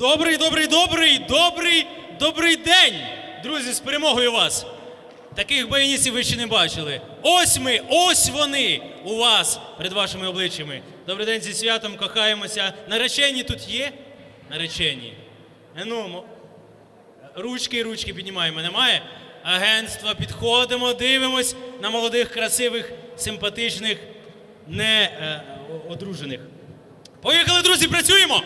Добрий, добрий, добрий, добрий, добрий день! Друзі, з перемогою вас! Таких баяністів ви ще не бачили. Ось ми, ось вони у вас перед вашими обличчями. Добрий день зі святом, кохаємося. Наречені тут є? Наречені. Е, Ну, ручки, ручки піднімаємо, немає? Агентства, підходимо, дивимось на молодих, красивих, симпатичних, не е, одружених. Поїхали, друзі, працюємо!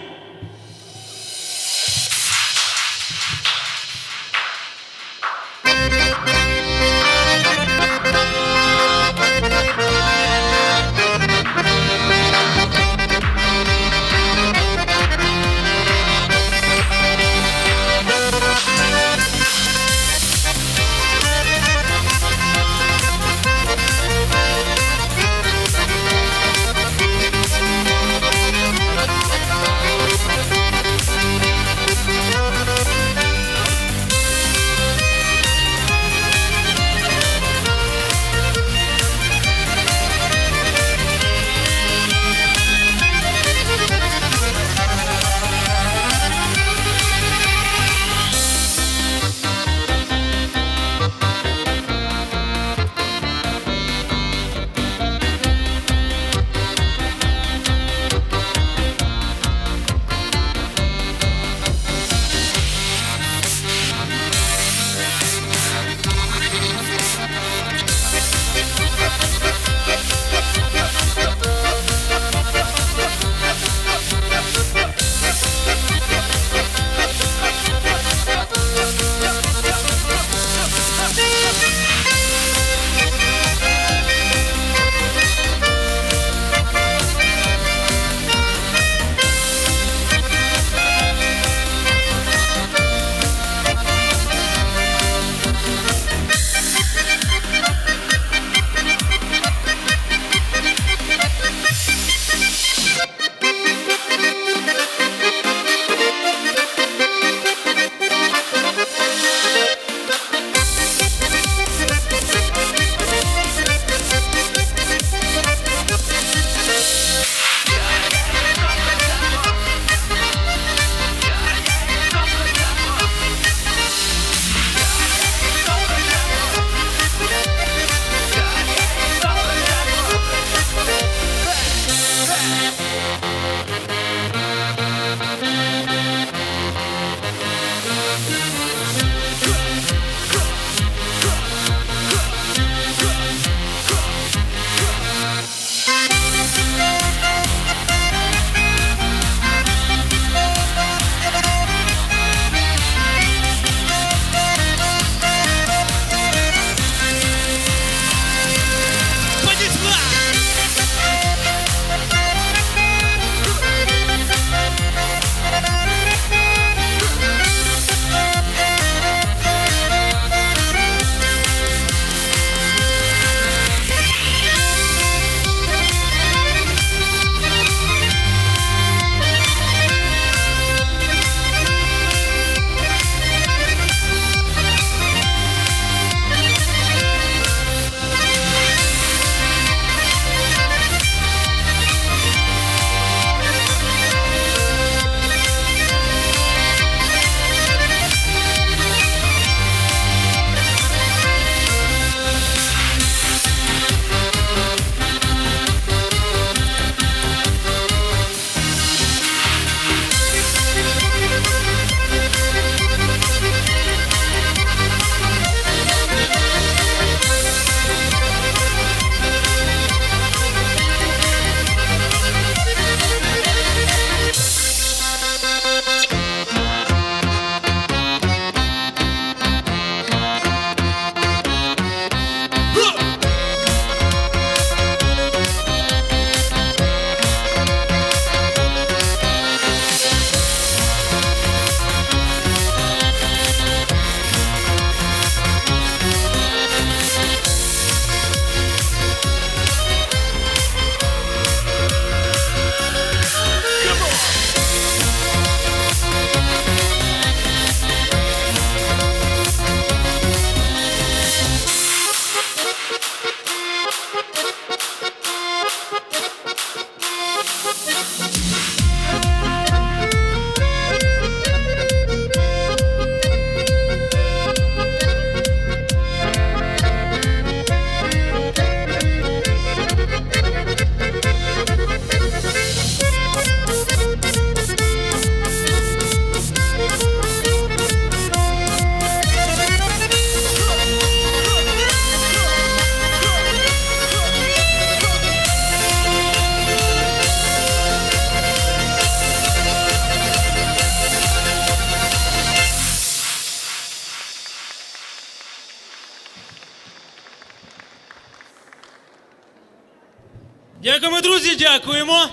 Дякуємо, друзі, дякуємо.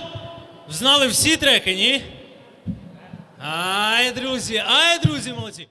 Знали всі треки, ні? Ай, друзі, ай, друзі, молодці.